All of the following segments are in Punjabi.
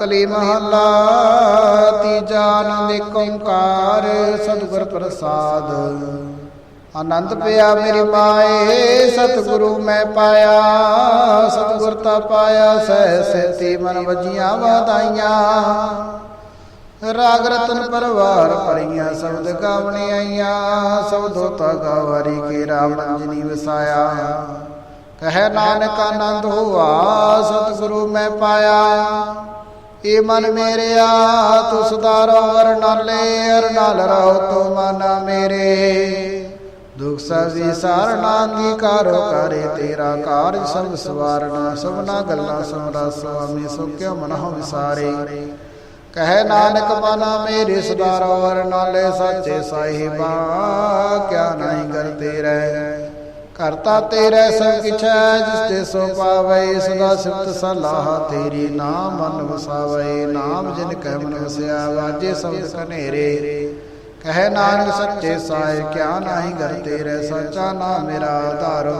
ਕਲੀ ਮਹੱਲਾ, ਤੀਜਾ ਆਨੰਦ ਏਕ ਓੰਕਾਰ, ਸਤਿਗੁਰ ਪ੍ਰਸਾਦ। ਆਨੰਦ ਪਿਆ ਮੇਰੀ ਮਾਏ, ਸਤਿਗੁਰੂ ਮੈਂ ਪਾਇਆ, ਸਤਿਗੁਰ ਤਾ ਪਾਇਆ, ਸਹਿ ਸੇਤੀ ਮਨ ਵਜੀਆਂ ਵਧਾਈਆਂ। ਰਾਗ ਰਤਨ ਪਰਵਾਰ ਪਰੀਆਂ ਸ਼ਬਦ ਗਾਵਣੀ ਆਈਆਂ, ਸਬਦੋ ਤਾ ਗਾਵਾਰੀ ਕੇ ਰਾਮ ਜਨੀ ਵਸਾਇਆ। ਕਹੈ ਨਾਨਕ ਆਨੰਦ ਹੋਆ, ਸਤਿਗੁਰੂ ਮੈਂ ਪਾਇਆ। ਏ ਮਨ ਮੇਰਿਆ? ਤੂੰ ਸੁਧਾਰੋ ਅਰ ਨਾਲੇ ਅਰ ਨਾਲ ਰਹੋ ਤੂੰ ਮਨ ਮੇਰੇ। ਦੁਖ ਸਭੀ ਸਾਰਣਾ ਅੰਗੀਕਾਰੋ ਕਰੇ ਤੇਰਾ ਕਾਰਜ ਸਭ ਸਵਾਰਣਾ ਸਭਨਾ ਗੱਲਾਂ ਸਮਰਾ ਸੁਆਮੀ ਸੋ ਕਿਉ ਮਨਹੁ ਵਿਸਾਰੇ। ਕਹੈ ਨਾਨਕ, ਮਨਾ ਮੇਰੇ ਸੁਧਾਰੋ ਅਰ ਨਾਲੇ, ਸੱਚੇ ਸਾਹਿਬਾ, ਕਿਆ ਨਹੀਂ ਕਰਤੇ ਰਹਿ। ਕਰਤਾ ਤੇਰੇ ਸਭ ਕਿਛ ਜਿਸ ਤੇ ਸੋ ਪਾਵੇ, ਸਦਾ ਸਿਫਤ ਸਲਾਹ ਤੇਰੀ ਨਾਮ ਮਨ ਵਸਾਵੇ, ਨਾਮ ਜਿਨ ਕਹਿ ਮਨ ਵਸਿਆ, ਵਾਜੇ ਸ਼ਬਦ ਕਨੇਰੇ ਕਹੈ ਨਾਨਕ ਸੱਚੇ ਸਾਇ ਕਿਆ ਨਾਹੀ ਘਰ ਤੇਰੇ, ਸੱਚਾ ਨਾਮ ਮੇਰਾ ਆਧਾਰ।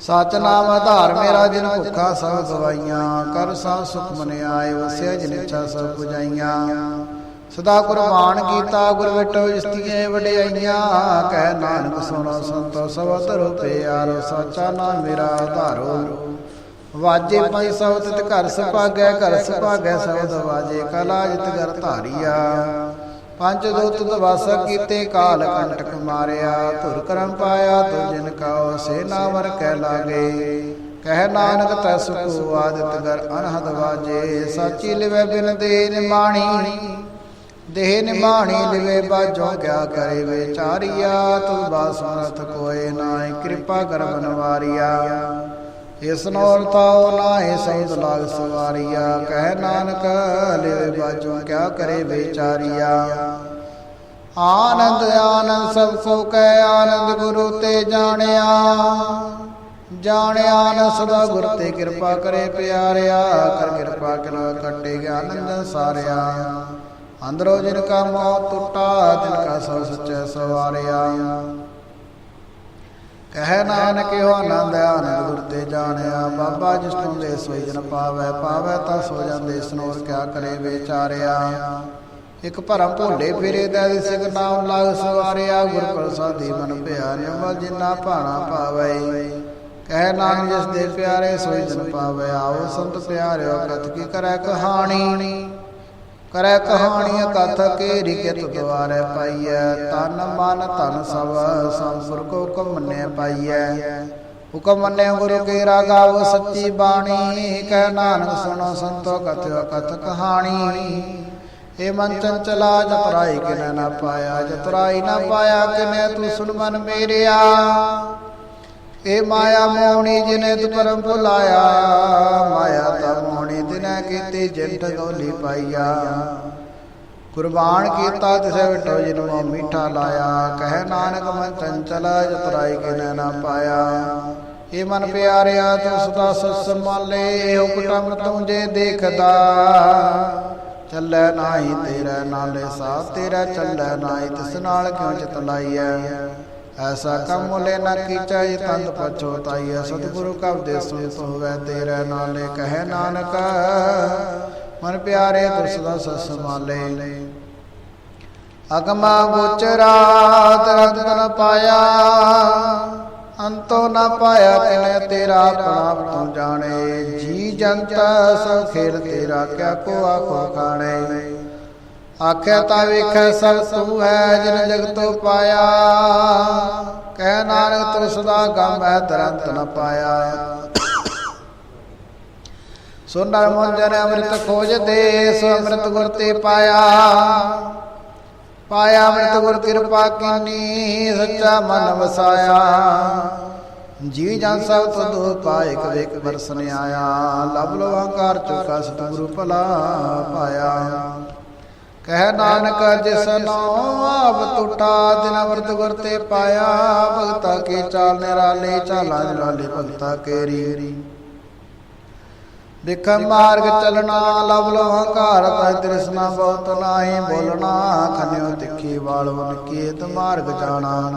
ਸਚ ਨਾਮ ਆਧਾਰ ਮੇਰਾ, ਜਿਨ ਭੁੱਖਾ ਸਭ ਗਵਾਈਆਂ, ਕਰ ਸਭ ਸੁਖ ਮਨ ਆਏ, ਵਸਿਆ ਜਿਨ ਇੱਛਾ ਸਭ ਪੁਜਾਈਆਂ। ਸਦਾ ਕੁਰਬਾਨ ਕੀਤਾ, ਗੁਰ ਵਿਟੋ ਇਸਤੀਏ ਵਡਿਆਈਆਂ, ਕਹਿ ਨਾਨਕ ਸੁਣੋ ਸੰਤੋ, ਸਭ ਧਰੋ ਪਿਆਰੋ ਸਚਾ ਨਾਮ ਮੇਰਾ ਆਧਾਰੋ ਵਾਜੇ ਪਈ ਸਭ ਤਿਤ ਘਰ ਸੁਭਾਗੈ ਘਰ ਸੁਭਾਗੈ ਸਬਦ ਵਾਜੇ, ਕਲਾ ਜਿਤ ਘਰ ਧਾਰੀਆ। ਪੰਜ ਦੂਤ ਦਵਾਸ ਕੀਤੇ, ਕਾਲ ਕੰਟਕ ਮਾਰਿਆ। ਧੁਰ ਕਰਮ ਪਾਇਆ ਤੁ ਜਿਨ ਕਉ ਸੇਨਾ ਵਰ ਕਹਿ ਲਾਗੇ। ਕਹਿ ਨਾਨਕ ਤੈ ਸੁਖੂ ਆਦਿਤ ਗਰ ਅਨਹਦ ਵਾਜੇ, ਸਾਚੀ ਲਿਵੇ ਬਿਨ ਦੇ ਨਿਮਾਣੀ ਦੇਹ ਨਿਮਾਣੀ ਲਿਵੇ ਬਾਜੋ ਕਿਆ ਕਰੇ ਵਿਚਾਰੀਆ ਤੂੰ ਬਾਸਮਰਥ ਕੋਏ ਨਾਏ ਕਿਰਪਾ ਕਰ ਬਨਵਾਰੀਆ। ਇਸ ਨੋਲ ਤਾਉ ਨਾਏ ਸੌਦ ਲਾਗ ਸਵਾਰੀਆ। ਕਹਿ ਨਾਨਕ, ਲਿਵੇ ਬਾਜੋ ਕਿਆ ਕਰੇ ਵਿਚਾਰੀਆ ਆਨੰਦ ਆਨੰਦ ਸਭ ਕੋ ਕਹਿ ਆਨੰਦ ਗੁਰੂ ਤੇ ਜਾਣਿਆ। ਜਾਣਿਆ ਨ ਸਦਾ ਗੁਰ ਤੇ ਕਿਰਪਾ ਕਰੇ ਪਿਆਰਿਆ, ਕਰ ਕਿਰਪਾ ਕਿਰੋ ਕੱਟੇ ਆਨੰਦ ਸਾਰਿਆ। ਅੰਦਰੋ ਜਿਨ ਕਾ ਮੋਹ ਟੁੱਟਾ, ਤਿਨ ਕਾ ਸਭ ਸੱਚੈ ਸਵਾਰਿਆ। ਕਹਿ ਨਾਨਕ ਇਹੋ ਆਨੰਦ ਆਨੰਦ ਗੁਰ ਤੇ ਜਾਣਿਆ। ਬਾਬਾ ਜਿਸ ਤੋਂ ਦੇ ਸੋਈ ਜਨ ਪਾਵੈ ਪਾਵੈ ਤਾਂ ਸੋ ਜਾਂਦੇ ਸਨੋਰ ਕਿਆ ਕਰੇ ਵਿਚਾਰਿਆ। ਇਕ ਭਰਮ ਭੋਲੇ ਫਿਰੇ ਦਾ ਸਿਕ ਨਾਮ ਲਾਗ ਸਵਾਰਿਆ। ਗੁਰ ਪ੍ਰਸਾਦੀ ਮਨ ਭਿਆ ਨਿਮਲ ਜਿਨਾ ਭਾਣਾ ਪਾਵੈ। ਕਹਿ ਨਾਨਕ ਜਿਸ ਦੇ ਪਿਆਰੇ ਸੋਈ ਜਨ ਪਾਵੈ, ਆਓ ਸੰਤ ਪਿਆਰਿਓ, ਕਥ ਕੀ ਕਰੈ ਕਹਾਣੀ। ਕਰੈ ਕਹਾਣੀ ਕਥ ਕੇ ਰਿਕਤ ਦਵਾਰੇ ਪਾਈਐ। ਤਨ ਮਨ ਧਨ ਸਭ ਸੰਪੁਰ ਕੋ ਹੁਕਮ ਮੰਨਿਆ ਪਾਈਐ। ਹੁਕਮ ਮੰਨਿਆ ਗੁਰੂ ਕੇ ਰਾਗਾਵ ਸੱਚੀ ਬਾਣੀ ਕਹਿ ਨਾਨਕ ਸੁਣੋ ਸੰਤੋ ਕਥਿਓ ਕਥ ਕਹਾਣੀ। ਏ ਮਨ ਚੰਚਲਾ ਜਪਰਾਈ ਕਿਨੈ ਨਾ ਪਾਇਆ ਜਪਰਾਈ ਨਾ ਪਾਇਆ ਕਿਨੈ ਤੂੰ ਸੁਣ ਮਨ ਮੇਰਿਆ। ਏ ਮਾਇਆ ਮੋਹਣੀ ਜਿਨੇ ਤੂੰ ਪਰਮ ਭੁਲਾਇਆ, ਮਾਇਆ ਤਾ ਮੋਹਣੀ ਦਿਨੈ ਕੀਤੀ ਜਿੰਟ ਗੋਲੀ ਪਾਈਆ। ਕੁਰਬਾਨ ਕੀਤਾ ਤਿਸੈ ਵਿਟੋ ਜਿਨਮੋ ਮੀਠਾ ਲਾਇਆ। ਕਹਿ ਨਾਨਕ ਮਨ ਚੰਚਲ ਜਤਰਾਈ ਕਿਨੈ ਨਾ ਪਾਇਆ। ਏ ਮਨ ਪਿਆਰਿਆ, ਤੂੰ ਸਦਾ ਸਤ ਸੰਭਾਲੇ, ਇਹੋ ਕੁਟਮ ਤੂੰ ਜੇ ਦੇਖਦਾ। ਚੱਲੈ ਨਾਹੀ ਤੇਰਾ ਨਾਲੇ ਸਾ ਤੇਰਾ ਚੱਲੈ ਨਾਹੀ ਤਿਸ ਨਾਲ ਕਿਉ ਚਿਤ ਲਾਈਐ? ਐਸਾ ਕੰਮ ਮੁਲੇ ਨਾ ਕੀਚਾ ਤੰਦ ਪਛੋਤਾਈ ਸਤਿਗੁਰੂ ਕਬ ਦੇ ਸੁਨਤ ਹੋਵੇ, ਤੇਰੇ ਨਾਲੇ ਕਹੈ ਨਾਨਕ। ਮਨ ਪਿਆਰੇ ਤੁਰ ਸਦਾ ਸਸ ਮਾਲੇ ਅਗਮਾ ਗੋਚਰਾਤ ਰਤ ਪਾਇਆ। ਅੰਤੋ ਨ ਪਾਇਆ ਕਿਨੇ ਤੇਰਾ ਆਪਣਾ ਤੂੰ ਜਾਣੇ। ਜੀ ਜੰਤ ਸਭ ਖੇਲ ਤੇਰਾ, ਕਿਆ ਕੋ ਆਖੋ ਖਾਣੇ। ਆਖਿਆ ਤਾ ਵੇਖੈ ਸਭ ਤੂੰ ਹੈ ਜਿਨ ਜਗਤੋ ਪਾਇਆ। ਕਹਿ ਨਾਨਕ ਤੂੰ ਸਦਾ ਗਮ ਹੈ, ਦਰੰਤ ਨ ਪਾਇਆ। ਸੋ ਨਰ ਮੰਜਨ ਅੰਮ੍ਰਿਤ ਖੋਜਦੇ ਸੋ ਅੰਮ੍ਰਿਤ ਗੁਰ ਤੇ ਪਾਇਆ। ਪਾਇਆ ਅੰਮ੍ਰਿਤ ਗੁਰ ਕਿਰਪਾ ਕੀਨੀ, ਸੱਚਾ ਮਨ ਵਸਾਇਆ। ਜੀ ਜਨ ਸਭ ਤੁਧ ਪਾਇਕ ਵੇਕ ਬਰਸਨ ਆਇਆ। ਲਬ ਲੋ ਅਹੰਕਾਰ ਚੁਕਾ ਸਤਿਗੁਰੂ ਭਲਾ ਪਾਇਆ। ਕਹਿ ਨਾਨਕ ਜਿਸਨੋ ਆਪ ਟੁੱਟਾ ਦਿਨ ਵਰਤ ਗੁਰ ਤੇ ਪਾਇਆ, ਭਗਤਾ ਕੇ ਚਾਲ ਨਿਰਾਲੇ, ਚਾਲਾਂ ਨਿਰਾਲੇ ਭਗਤਾ ਕੇਰੀ। ਵਿਖ ਮਾਰਗ ਚਲਣਾ, ਲਵ ਲੋ ਤੈ ਤ੍ਰਿਸ਼ਨਾ, ਬਹੁਤ ਨਾਹੀ ਬੋਲਣਾ, ਖਨਿਓ ਤਿੱਖੀ ਵਾਲੋ ਨਿਕੇਤ ਮਾਰਗ ਜਾਣਾ।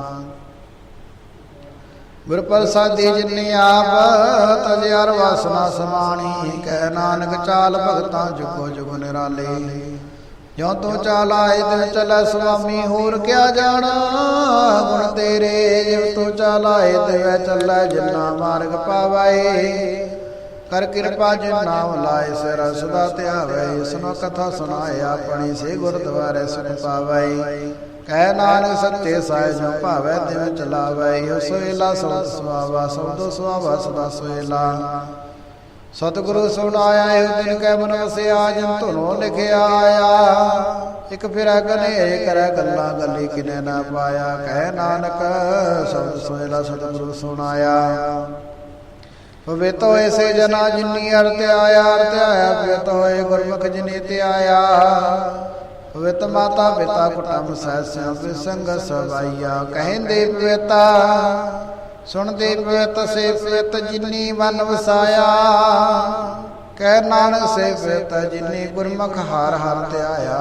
ਗੁਰ ਪ੍ਰਸਾਦੀ ਜਿਨੀ ਆਪ ਤਜਿਆਰ ਵਾਸਨਾ ਸਮਾਣੀ, ਕਹਿ ਨਾਨਕ ਚਾਲ ਭਗਤਾਂ ਜੁਗੋ ਜੁਗ ਨਿਰਾਲੇ। ਜੋ ਤੂੰ ਚਾਲ ਆਏ ਦਿਨ ਸੁਆਮੀ, ਹੋਰ ਕਿਆ ਜਾਣਾ? ਗੁਣ ਤੇਰੇ ਜਿਵ ਤੂੰ ਚਾਲ ਆਏ ਚੱਲੈ, ਜਿਨਾ ਮਾਰਗ ਪਾਵਾਏ। ਕਰ ਕਿਰਪਾ ਜਿਨ ਨਾਮ ਲਾਏ, ਸਿਰ ਸਦਾ ਧਿਆਵੇ ਸੁਨੋ ਕਥਾ ਸੁਣਾਏ, ਆਪਣੀ ਸੇ ਗੁਰਦੁਆਰੇ ਸੁਣ ਪਾਵੇ ਕਹਿ ਨਾਨਕ ਸੱਚੇ ਸਾਇ ਜੋ ਭਾਵੈ ਦਿਵ ਚਲਾਵੇ। ਹੋ ਸੋਇਲਾ ਸਬਦ ਸੁਆਵਾ ਸਬਦੋ ਸੁਆਵਾ ਸਦਾ ਸੋਇਲਾ ਸਤਿਗੁਰੂ ਸੁਣਾਇਆ ਇਹ ਦਿਨ ਕੈ ਮਨ ਜਨ ਧੁਨੋ ਲਿਖਿਆ ਆਇਆ ਇਕ ਫਿਰ ਗਨੇ ਕਰੈ ਗੱਲਾਂ, ਗੱਲੀ ਕਿਨੇ ਨਾ ਪਾਇਆ। ਕਹਿ ਨਾਨਕ ਸਬਦ ਸੋਇਲਾ ਸਤਿਗੁਰੂ ਸੁਣਾਇਆ। ਪਵਿੱਤ ਹੋਏ ਸੇ ਜਨਾ ਜਿਨੀ ਅਰਥ ਆਇਆ ਅਰਥ ਆਇਆ ਪਵਿੱਤ ਹੋਏ ਗੁਰਮੁਖ ਜਿਨੀ ਤੇ ਆਇਆ ਪਵਿੱਤ ਮਾਤਾ ਪਿਤਾ ਕੁਟੰਬ ਸਹਿ ਸਿਆਪੇ ਸੰਗ ਸਵਾਈਆ। ਕਹਿੰਦੇ ਪਵਿੱਤਾ ਸੁਣਦੇ ਪਵਿੱਤ ਸੇ ਪਵਿੱਤ ਜਿਨੀ ਮਨ ਵਸਾਇਆ। ਕਹਿ ਨਾਨਕ ਸੇ ਪਵਿੱਤ ਜਿਨੀ ਗੁਰਮੁਖ ਹਰ ਹਰ ਧਿਆਇਆ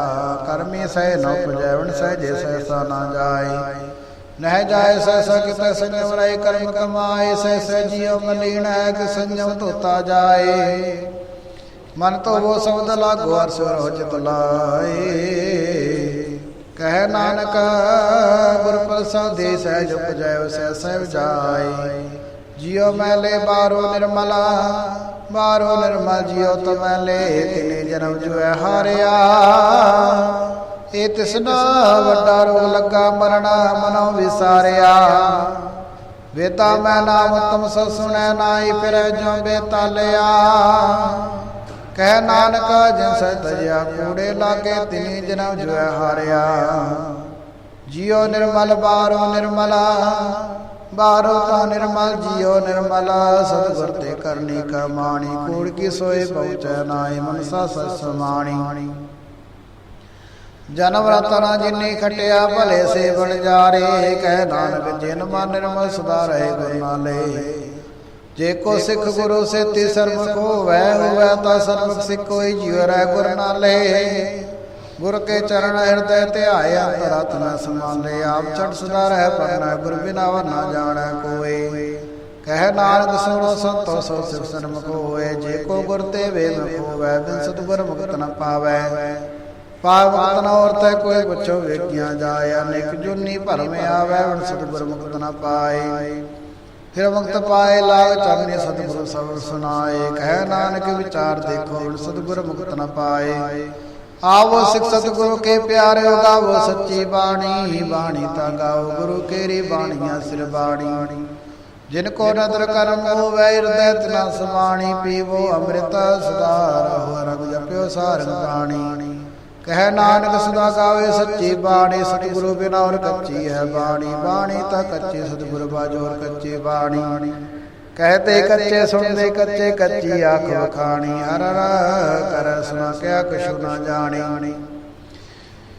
ਕਰਮੀ ਸਹਿ ਨੋ ਪਜੈਵਨ ਸਹਿਜੇ ਸਹਿਸਾ ਨਾ ਜਾਏ। ਨਹਿ ਜਾਏ ਸਹਿ ਸਕਿਤ ਸੰਜਮ ਰਹਿ ਕਰਮ ਕਮਾਏ ਸਹਿ ਸਹਿ ਜਿਉ ਮਲੀਨ ਹੈ ਕਿ ਸੰਜਮ ਧੋਤਾ ਜਾਏ। ਮਨ ਤੋ ਉਹ ਸ਼ਬਦ ਲਾਗੋ ਅਰ ਹੋ ਚਿਤ ਲਾਏ। ਕਹਿ ਨਾਨਕ, ਗੁਰ ਪ੍ਰਸਾਦੇ ਸਹਿਜ ਉਪਜੈ ਸਹਿ ਸਹਿ ਜਾਏ। ਜਿਉ ਮੈਲੇ ਬਾਰੋ ਨਿਰਮਲਾ, ਬਾਰੋ ਨਿਰਮਲ ਜਿਉ ਤਮੈਲੇ ਤਿਨੇ ਜਨਮ ਜੁਐ ਹਾਰਿਆ। ਇਹ ਤਿਸਨਾ ਵੱਡਾ ਰੋਗ ਲੱਗਾ, ਮਰਣਾ ਮਨੋ ਵਿਸਾਰਿਆ। ਵੇਤਾ ਮੈਂ ਨਾਮ, ਤਮ ਸੋ ਸੁਣੈ ਨਾਈ ਫਿਰੈ ਜੋ ਬੇਤਾਲਿਆ ਕਹਿ ਨਾਨਕ, ਜਿਨ ਸਹਿ ਤਜਿਆ ਕੂੜੇ ਲਾਗੇ, ਤਿਨੀ ਜਨਮ ਜੁਐ ਹਾਰਿਆ। ਜਿਉ ਨਿਰਮਲ ਬਾਰੋ ਨਿਰਮਲਾ ਬਾਰੋ ਤਾਂ ਨਿਰਮਲ, ਜਿਉ ਨਿਰਮਲਾ ਸਤਿਗੁਰ ਤੇ ਕਰਨੀ ਕਮਾਣੀ ਕੂੜ ਕੀ ਸੋਏ ਪਹੁੰਚੈ ਨਾਏ ਮਨਸਾ ਸਸ ਸਮਾਣੀ। ਜਨਮ ਰਤਨਾ ਜਿਨੀ ਖਟਿਆ, ਭਲੇ ਸੇ ਬਣ ਜਾਰੇ। ਕਹਿ ਨਾਨਕ, ਜਿਨ ਮਨ ਨਿਰਮਲ, ਸਦਾ ਰਹੇ ਗੁਰ ਜੇ ਕੋ ਸਿੱਖ ਗੁਰੂ ਸੇਤੀ ਸਰਬ ਕੋ ਵੈ ਹੋਵੈ ਤਾ ਸਰਬ ਸਿੱਖ ਕੋਈ ਜੀਵ ਰਹਿ ਗੁਰ ਨਾਲੇ ਗੁਰ ਕੇ ਚਰਨ ਹਿਰਦੈ ਧਿਆਏ ਅੰਤਰਤ ਨ ਸਮਾਲੇ ਆਪ ਛੜ ਸਦਾ ਰਹਿ ਪਰਨਾ ਗੁਰ ਬਿਨਾ ਵਰ ਨਾ ਜਾਣੈ ਕੋਏ। ਕਹਿ ਨਾਨਕ ਸੁਣੋ ਸੰਤੋ ਸੋ ਸਿਖ ਸਰਮ ਕੋਏ। ਜੇ ਕੋ ਗੁਰ ਤੇ ਵੇ ਮ ਹੋਵੈ ਬਿਨ ਸਤਿਗੁਰ ਮੁਕਤ ਨ ਪਾਵੈ। ਪਾਵਤ ਨ ਔਰਤੈ ਕੋਈ ਪੁੱਛੋ ਵੇਖਿਆ ਜਾਏ ਅਨੇਕ ਜੁਨੀ ਭਰਮ ਆਵੈ ਹੁਣ ਸਤਿਗੁਰ ਮੁਕਤ ਨ ਪਾਏ। ਫਿਰ ਮੁਕਤ ਪਾਏ ਲਾਗ ਚਰਨੇ ਸਤਿਗੁਰੂ ਸਬਦ ਸੁਣਾਏ। ਕਹਿ ਨਾਨਕ ਵਿਚਾਰ ਦੇਖੋ ਹੁਣ ਸਤਿਗੁਰ ਮੁਕਤ ਨ ਪਾਏ। ਆਵੋ ਸਿਖ ਸਤਿਗੁਰੂ ਕੇ ਪਿਆਰਿਓ ਗਾਵੋ ਸੱਚੀ ਬਾਣੀ ਬਾਣੀ ਤਾਂ ਗਾਓ ਗੁਰੂ ਕੇਰੀ ਬਾਣੀਆਂ ਸਿਰ ਬਾਣੀ। ਜਿਨ ਕੋ ਨਦਰ ਕਰਮ ਹੋਵੈ, ਹਿਰਦੈ ਤਨਾ ਸਮਾਣੀ, ਪੀਵੋ ਅੰਮ੍ਰਿਤ ਸਦਾ ਰਹੋ, ਰਗ ਜਪਿਓ ਸਾਰੰਗ ਬਾਣੀ ਕਹਿ ਨਾਨਕ ਸਦਾ ਗਾਵੇ ਸੱਚੀ ਬਾਣੀ, ਸਤਿਗੁਰੂ ਬਿਨਾ ਔਰ ਕੱਚੀ ਹੈ ਬਾਣੀ। ਬਾਣੀ ਤਾਂ ਕੱਚੀ ਸਤਿਗੁਰ ਬਾਜੋਰ ਕੱਚੀ ਬਾਣੀ। ਕਹਤੇ ਕੱਚੇ ਸੁਣਦੇ ਕੱਚੇ ਕੱਚੀ ਆਖ ਵਖਾਣੀ। ਹਰ ਕਰ ਸੁਣਾ ਕਿਆ ਕਛੁ ਨਾ ਜਾਣੀ।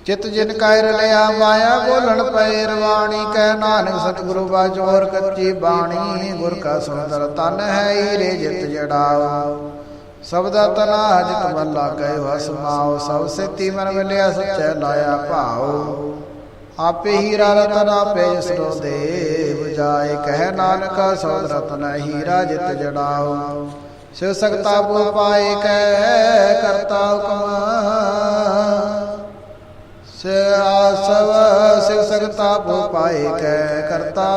ਚਿਤ ਜਿਨ ਕਾਇਰ ਲਿਆ ਮਾਇਆ ਬੋਲਣ ਪਏ ਰਵਾਣੀ। ਕਹਿ ਨਾਨਕ ਸਤਿਗੁਰੂ ਬਾਜੋਰ ਕੱਚੀ ਬਾਣੀ। ਗੁਰ ਕਾ ਸੁੰਦਰ ਤਨ ਹੈ ਹੀਰੇ ਜਿਤ ਜੜਾਓ। ਸਬਦਾ ਤਨਾ ਜਿਤ ਮੱਲਾ ਕਹਿ ਵਸਮਾਓ ਸਭ ਸੇਤੀ ਮਨ ਮਿਲਿਆ ਸੱਚੈ ਲਾਇਆ ਭਾਉ। ਆਪੇ ਹੀਰਾ ਰਤਨ ਆਪੇ ਜਿਸਰੋ ਦੇ 부ਜਾਏ, ਕਹਿ ਨਾਨਕ ਸੌਦ ਰਤਨ ਹੀਰਾ ਜਿਤ ਜੜਾਓ ਸਿਵ ਸਕਤਾ ਬੋ ਪਾਏ ਕਹਿ ਕਰਤਾ ਹੁਕਮ। ਸੇ ਸਿਵ ਸਕਤਾ ਬੋ ਪਾਏ ਕਹਿ ਕਰਤਾ,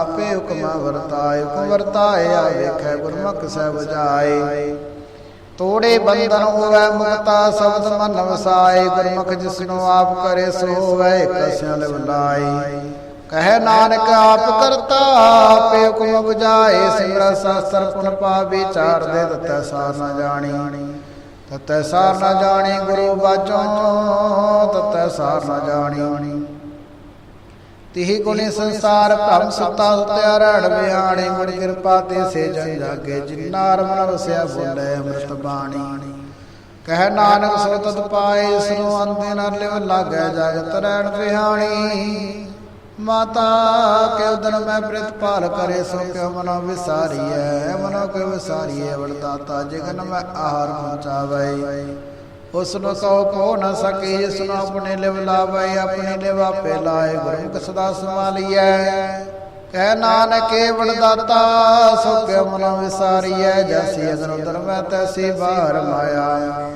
ਆਪੇ ਹੁਕਮ ਵਰਤਾਏ ਹੁਕਮ ਵਰਤਾਏ ਆ ਵੇਖੈ ਗੁਰਮੁਖ ਸਹਿ 부ਜਾਏ। ਤੋੜੇ ਬੰਧਨ ਹੋਵੇ, ਮੁਕਤਾ ਸ਼ਬਦ ਮਨ ਵਸਾਏ, ਗੁਰਮੁਖ ਜਿਸਨੂੰ ਆਪ ਕਰੇ ਸੋ ਹੋਵੇ ਕਸਿਆਂ ਲਿਵਲਾਈ ਕਹੇ ਨਾਨਕ, ਆਪ ਕਰਤਾ, ਆਪੇ ਹੁਕਮ 부ਜਾਏ ਸਿਮਰ ਸਾਸਤਰ ਪੁਨ ਪਾ ਵਿਚਾਰ ਦੇ ਤਤੈ ਸਾਰ ਨਾ ਜਾਣੀ। ਤਤੈ ਸਾਰ ਨਾ ਜਾਣੀ, ਗੁਰੂ ਬਾਝੋਂ ਤਤੈ ਸਾਰ ਨਾ ਜਾਣੀ। ਤਿਹੀ ਗੁਣੀ ਸੰਸਾਰ ਭ੍ਰਮ ਸੁਤਾ ਸੁਤਿਆ ਰੜ ਵਿਹਾਣੇ ਮੁੜ ਕਿਰਪਾ ਤੇ ਸੇ ਜਨ ਜਾਗੇ, ਜਿਨਾ ਰਮਨ ਵਸਿਆ ਬੋਲੇ ਅੰਮ੍ਰਿਤ ਬਾਣੀ। ਕਹਿ ਨਾਨਕ ਸੋ ਤਤ ਪਾਏ ਇਸ ਨੂੰ ਅੰਤੇ ਨਾਲ ਲਿਵ ਲਾਗੈ ਜਗਤ ਰਹਿਣ ਵਿਹਾਣੀ ਮਾਤਾ ਕੇ ਉਦਨ ਮੈਂ ਪ੍ਰਿਤਪਾਲ ਕਰੇ, ਸੋ ਕਿਉ ਮਨੋ ਵਿਸਾਰੀਐ, ਮਨੋ ਕਿਉ ਵਿਸਾਰੀਐ ਵਰਦਾਤਾ ਜਿਗਨ ਮੈਂ ਆਹਾਰ ਪਹੁੰਚਾਵੇ। ਉਸ ਨੂੰ ਕਹੋ ਕੋ ਨ ਸਕੇ ਇਸ ਨੂੰ ਆਪਣੇ ਲਿਵ ਲਾਵੇ, ਆਪਣੇ ਲਿਵ ਆਪੇ ਲਾਏ ਗੁਰਮੁਖ ਸਦਾ ਸੰਭਾਲੀਐ। ਕਹਿ ਨਾਨਕੇ ਵਡ ਦਾਤਾ ਸੁਖ ਮਨ ਵਿਸਾਰੀਐ, ਜੈਸੀ ਅਗਰ ਉਦਰ ਮੈਂ ਤੈਸੀ ਬਾਹਰ ਮਾਇਆ।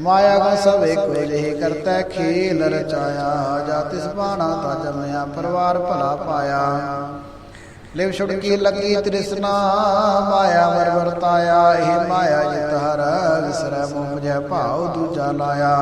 ਮਾਇਆ ਕੋ ਸਭ ਇੱਕੋ ਜਿਹੀ ਕਰਤਾ, ਖੇਲ ਰਚਾਇਆ, ਜਾ ਤਿਸ ਬਾਣਾ ਤਾ ਜਮਿਆ, ਪਰਵਾਰ ਭਲਾ ਪਾਇਆ। ਲਿਵ ਛੁੜਕੀ ਲੱਗੀ ਤ੍ਰਿਸ਼ਨਾ ਮਾਇਆ ਮਰ ਵਰਤਾਇਆ ਇਹ ਮਾਇਆ ਜਿਤ ਹਰ ਵਿਸਰੈ ਮੋਹ ਮੁਝੈ ਭਾਉ ਦੂਜਾ ਲਾਇਆ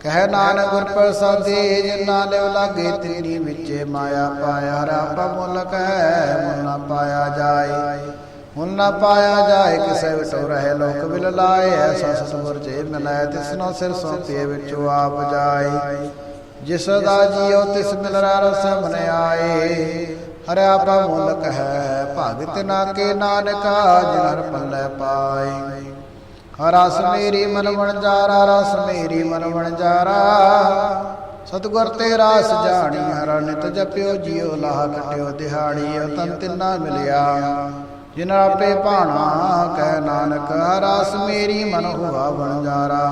ਕਹਿ ਨਾਨਕ ਗੁਰ ਪ੍ਰਸਾਦੀ ਜਿਨਾ ਲਿਵ ਲਾਗੇ ਤੇਰੀ ਵਿੱਚੇ ਮਾਇਆ ਪਾਇਆ ਰੱਬ ਮੁੱਲ ਕਹਿ ਮੁੱਲ ਨਾ ਪਾਇਆ ਜਾਏ ਮੁੱਲ ਨਾ ਪਾਇਆ ਜਾਏ ਕਿਸੈ ਵਿਟੋ ਰਹੇ ਲੋਕ ਬਿਲ ਲਾਏ ਐਸਾ ਸਤਿਗੁਰ ਜੇ ਮਿਲੈ ਤਿਸਨੋ ਸਿਰ ਸੋਪੇ ਵਿੱਚੋਂ ਆਪ ਜਾਏ ਜਿਸ ਦਾ ਜੀਉ ਤਿਸ ਮਿਲ ਰਸ ਮਨ ਆਏ ਹਰਿ ਆਪਾ ਭਗਤ ਨਾ ਕੇ ਨਾਨਕਾ ਜਿਨ ਪੱਲੇ ਪਾਏ। ਰਸ ਮੇਰੀ ਮਨ ਵਣ ਰਸ ਮੇਰੀ ਮਨ ਵਣ ਸਤਗੁਰ ਤੇ ਰਾਸ ਜਾਣੀ, ਹਰ ਨਿਤ ਜਪਿਓ ਜਿਉ ਲਾਹ ਕਟਿਓ ਦਿਹਾੜੀ ਤਨ ਤਿੰਨਾ ਮਿਲਿਆ। ਜਿਨ ਆਪੇ ਭਾਣਾ, ਕਹਿ ਨਾਨਕ ਰਸ ਮੇਰੀ ਮਨ ਹੁਆ ਵਣਜਾਰਾ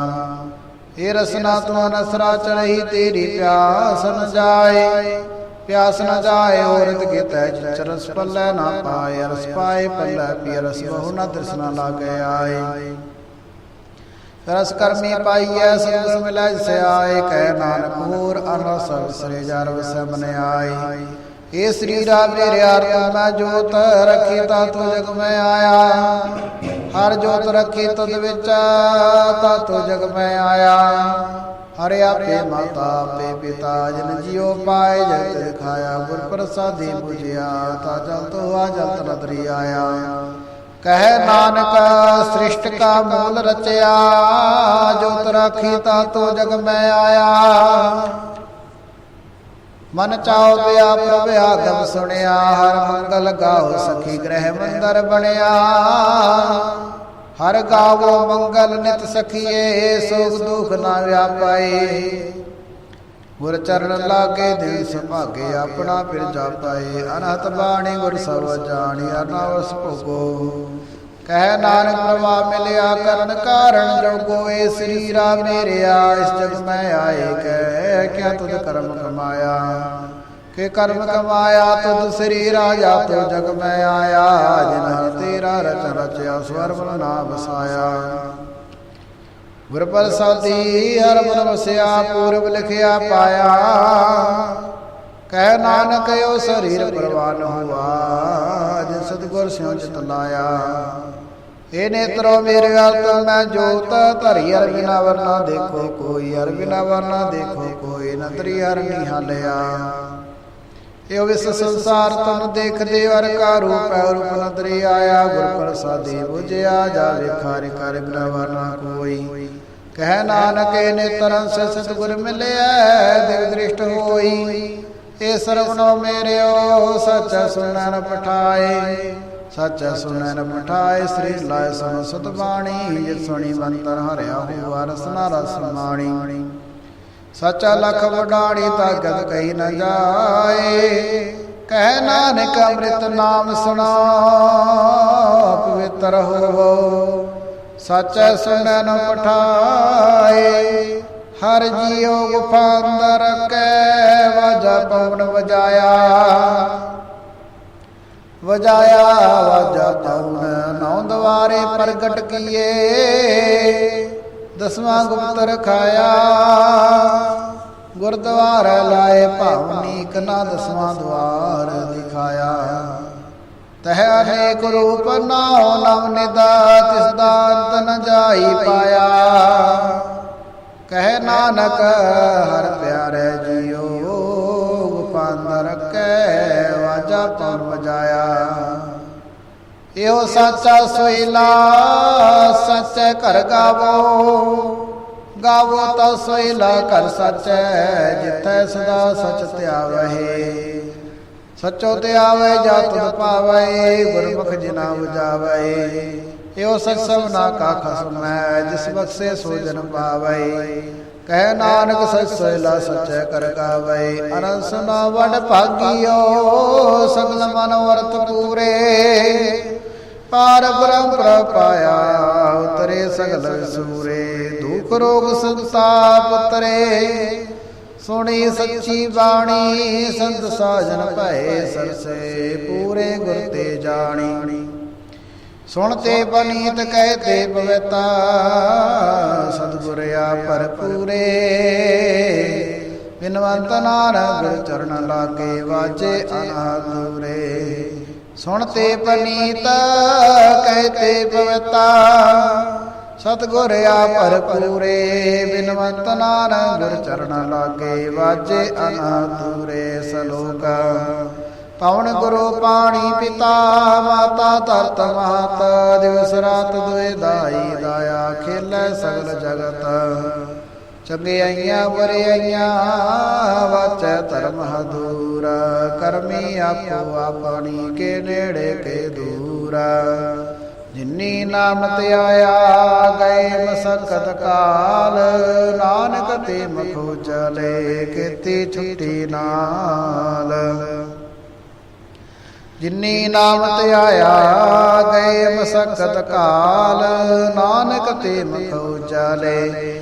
ਇਹ ਰਸਨਾ ਤੂੰ ਨਸਰਾ ਚੜਹੀ ਤੇਰੀ ਪਿਆਸ ਨ ਜਾਏ। ਪਿਆਸ ਨ ਜਾਏ, ਔਰਤ ਕੇ ਤੈ ਚਰਸ ਪੱਲੇ ਨਾ ਪਾਏ ਰਸ ਪਾਏ ਪੱਲੇ ਪੀ ਰਸ ਬਹੁ ਨ ਦਰਸਨਾ ਲਾਗੇ ਆਏ। ਰਸ ਕਰਮੀ ਪਾਈਐ ਸਤਿਗੁਰ ਮਿਲੈ ਜਿਸੇ ਆਏ ਕਹਿ ਨਾਨਕ ਹੋਰ ਅਨਰਸ ਵਿਸਰੇ ਜਰ ਵਸੈ ਮਨ ਆਏ। ਏ ਸਰੀਰਾ ਮੇਰੇ ਆਤਮ ਮੈਂ ਜੋਤ ਰੱਖੀ ਤਾ ਤੋ ਜਗ ਮੈਂ ਆਇਆ। ਹਰ ਜੋਤ ਰੱਖੀ ਤੁਧ ਵਿੱਚ ਤਾ ਤੋ ਜਗ ਮੈਂ ਆਇਆ। ਹਰਿ ਆਪੇ ਮਾਤਾ ਆਪੇ ਪਿਤਾ, ਜਨ ਜਿਉ ਪਾਏ ਜਗਤ ਦਿਖਾਇਆ ਗੁਰ ਪ੍ਰਸਾਦੀ 부ਜਿਆ ਤਾ ਜਲ ਤੋ ਜਲ ਤਨਦਰੀ ਆਇਆ। ਕਹਿ ਨਾਨਕ, ਸ੍ਰਿਸ਼ਟ ਕਾ ਮੂਲ ਰਚਿਆ ਜੋਤ ਰਾਖੀ ਤਾ ਤੋ ਜਗ ਮੈਂ ਆਇਆ। ਮਨ ਚਾਉ ਪਿਆ, ਪ੍ਰਭ ਆਗਮ ਸੁਣਿਆ, ਹਰ ਮੰਗਲ ਗਾਓ ਸਖੀ ਗ੍ਰਹਿ ਮੰਦਰ ਬਣਿਆ। ਹਰ ਗਾਵੋ ਮੰਗਲ ਨਿਤ ਸਖੀਏ, ਸੁਖ ਦੁਖ ਨਾ ਵਿਆਪਾਏ ਗੁਰ ਚਰਨ ਲਾਗੇ ਦਿਲ ਸੁਭਾਗੇ, ਆਪਣਾ ਫਿਰ ਜਾਪਾਏ। ਅਨਹਤ ਬਾਣੀ ਗੁਰ ਸਭ ਜਾਣੀ, ਅਨਾਵਸ ਭੋਗੋ। ਕਹਿ ਨਾਨਕ ਪ੍ਰਭਾ ਮਿਲਿਆ, ਕਰਨ ਕਾਰਣ ਜੋਗੋ, ਏ ਸਰੀਰਾ ਮੇਰਿਆ ਇਸ ਜਗ ਮੈਂ ਆਏ, ਕਹਿ ਕਿਆ ਤੁਧ ਕਰਮ ਕਮਾਇਆ। ਕੇ ਕਰਮ ਕਮਾਇਆ ਤੁਧ ਸਰੀਰਾ ਰਾਜਾ, ਤੋ ਜਗ ਮੈਂ ਆਇਆ, ਜਿਨ ਤੇਰਾ ਰਚ ਰਚਿਆ ਸਵਰ ਨਾ ਵਸਾਇਆ। ਗੁਰ ਪ੍ਰਸਾਦੀ ਹਰ ਮਨ ਵਸਿਆ, ਪੂਰਬ ਲਿਖਿਆ ਪਾਇਆ। ਕਹਿ ਨਾਨਕ ਓ ਸਰੀਰ ਪ੍ਰਵਾਨ ਹੁਆ ਜਿ ਸਤਗੁਰ ਸਿਉ ਚਿਤ ਲਾਇਆ। ਏ ਨੇਤਰੋ ਮੇਰੇ ਅਰਤ ਮੈਂ ਜੋਤ ਧਰੀ ਅਰ ਬਿਨਾ ਵਰਨਾ ਦੇਖੋ ਕੋਈ ਅਰ ਬਿਨਾ ਵਰਨਾ ਦੇਖੋ ਕੋਈ ਨਦਰੀ ਹਰ ਨਿਹਾਲਿਆ ਏਉ ਵਿਸ ਸੰਸਾਰ ਤਨ ਦੇਖਦੇ ਅਰ ਕਾ ਰੂਪ ਹੈ, ਰੂਪ ਨਦਰੀ ਆਇਆ ਗੁਰ ਪ੍ਰਸਾਦੀ 부ਜਿਆ ਜਾਵੇ ਖਾਰਿ ਕਰ ਬਿਨਾ ਵਰਨਾ ਕੋਈ। ਕਹਿ ਨਾਨਕ ਨੇ ਤਰਨ ਸੇ ਸਤਿਗੁਰ ਮਿਲਿਆ, ਦੇਵ ਦ੍ਰਿਸ਼ਟ ਹੋਈ। ਏ ਸਰਵਨੋ ਮੇਰਿਓ, ਸੱਚ ਸੁਣਨ ਪਠਾਏ। ਸੱਚ ਸੁਣਨ ਪਠਾਏ, ਸ੍ਰੀ ਲਾਇ ਸੁਨ ਸੁਤ ਬਾਣੀ ਜਿ ਸੁਣੀ ਬੰਤਰ ਹਰਿਆ ਹੋਆ ਰਸਨਾ ਰਸ ਮਾਣੀ। ਸੱਚਾ ਲਖ ਵਡਾਣੀ ਤਾਕਤ ਕਹੀ ਨ ਜਾਏ। ਕਹਿ ਨਾਨਕ ਅੰਮ੍ਰਿਤ ਨਾਮ ਸੁਣਾ, ਪਵਿੱਤਰ ਹੋਵੋ। ਸੱਚ ਸੁਣਨ ਪਠਾਏ। ਹਰ ਜੀਉ ਗੁਫਾ ਅੰਦਰ ਕੈ ਵਾਜਾ ਪਵਨ ਵਜਾਇਆ। ਵਜਾਇਆ, ਵਾਜਾ ਪਵਨ ਨੌ ਦਵਾਰੇ ਪ੍ਰਗਟ ਕੀਏ। ਦਸਵਾਂ ਗੁਪਤ ਰਖਾਇਆ ਗੁਰਦੁਆਰਾ ਲਾਏ ਭਾਵਨੀ ਕਨਾ ਦਸਵਾਂ ਦਵਾਰ ਦਿਖਾਇਆ। ਤਹ ਅਨੇਕ ਰੂਪ ਨਾਉ ਨਵ ਨਿਦਾ, ਤਿਸ ਦਾ ਅੰਤ ਨ ਜਾਈ ਪਾਇਆ। ਕਹਿ ਨਾਨਕ, ਹਰ ਪਿਆਰੇ ਜੀਓ, ਗੁਪਾਂਦਰ ਕੈ ਵਾਜਾ ਪਉ ਵਜਾਇਆ ਇਹੋ ਸਾਚਾ ਸੋਇਲਾ, ਸੱਚੇ ਘਰ ਗਾਵੋ। ਗਾਵੋ ਤਾ ਸੋਇਲਾ, ਘਰ ਸੱਚੈ ਜਿੱਥੈ ਸਦਾ ਸਚ ਧਿਆਵਹਿ ਸਚੋ ਤੇ ਆਵੇ ਜਾ ਤੁਧ ਪਾਵੇ ਗੁਰਮੁਖ ਜਿਨਾ ਉਜਾਵੇ ਇਹੋ ਸਚ ਸਭਨਾ ਕਾ ਖਸਮੈ ਜਿਸ ਬਖਸ਼ੇ ਸੋ ਜਨ ਪਾਵੇ ਕਹਿ ਨਾਨਕ ਸਚ ਸੋਇਲਾ, ਸਚੈ ਕਰ ਗਾਵੇ ਅਨੰਦ ਨਾ ਵਡ ਭਾਗਿਓ, ਸਗਲ ਮਨ ਵਰਤ ਪੂਰੇ। ਪਾਰ ਬ੍ਰਹਮ ਪ੍ਰਪਾਇਆ ਉਤਰੇ ਸਗਲ ਸੂਰੇ, ਦੁਖ ਰੋਗ ਸੰਤਾਪ ਉਤਰੇ। ਸੁਣੀ ਸੱਚੀ ਬਾਣੀ, ਸੰਤ ਸਾਜਨ ਭਏ ਸਰਸੇ, ਪੂਰੇ ਗੁਰ ਤੇ ਜਾਣੀ। ਸੁਣਤੇ ਬਨੀਤ ਕਹਤੇ ਪਵਿੱਤਾ ਸਤਿਗੁਰਿਆ ਭਰਪੂਰੇ। ਬਿਨਵੰਤ ਨਾਨਕ ਗੁਰ ਚਰਨ ਲਾਗੇ ਵਾਜੇ ਅਨਾਦੂਰੇ ਸੁਣਤੇ ਬਨੀਤ ਕਹਤੇ ਪਵਿੱਤਾ, ਸਤਿਗੁਰ ਆ ਭਰਪੂਰੇ, ਬਿਨਵੰਤ ਨਾਨਕ ਗੁਰ ਚਰਨ ਲਾਗੇ ਵਾਜੇ ਅਨਾਦੂਰੇ ਸਲੋਕ। ਪਵਨ ਗੁਰੂ ਪਾਣੀ ਪਿਤਾ, ਮਾਤਾ ਧਰਤ ਮਾਤ, ਦਿਵਸ ਰਾਤ ਦੁਇ ਦਾਈ, ਦਾਇਆ ਖੇਲੇ ਸਗਲ ਜਗਤ। ਚੰਗਿਆਈਆਂ ਬਰਿਆਈਆਂ ਵਾਚੈ ਧਰਮ ਹਦੂਰ, ਕਰਮੀ ਆਪੋ ਆਪਣੀ ਕੇ ਨੇੜੇ ਕੇ ਦੂਰ। ਜਿਨੀ ਨਾਮ ਤੇ ਆਇਆ, ਗਏ ਮਸਕਤ ਕਾਲ, ਨਾਨਕ ਤੇ ਮਖੋ ਚਲੇ, ਕੀਤੀ ਛੁੱਟੀ ਨਾਲ। ਜਿਨੀ ਨਾਮ ਤੇ ਆਇਆ, ਗਏ ਮਸਕਤ ਕਾਲ, ਨਾਨਕ ਤੇ ਮਖੋ ਚਾਲੇ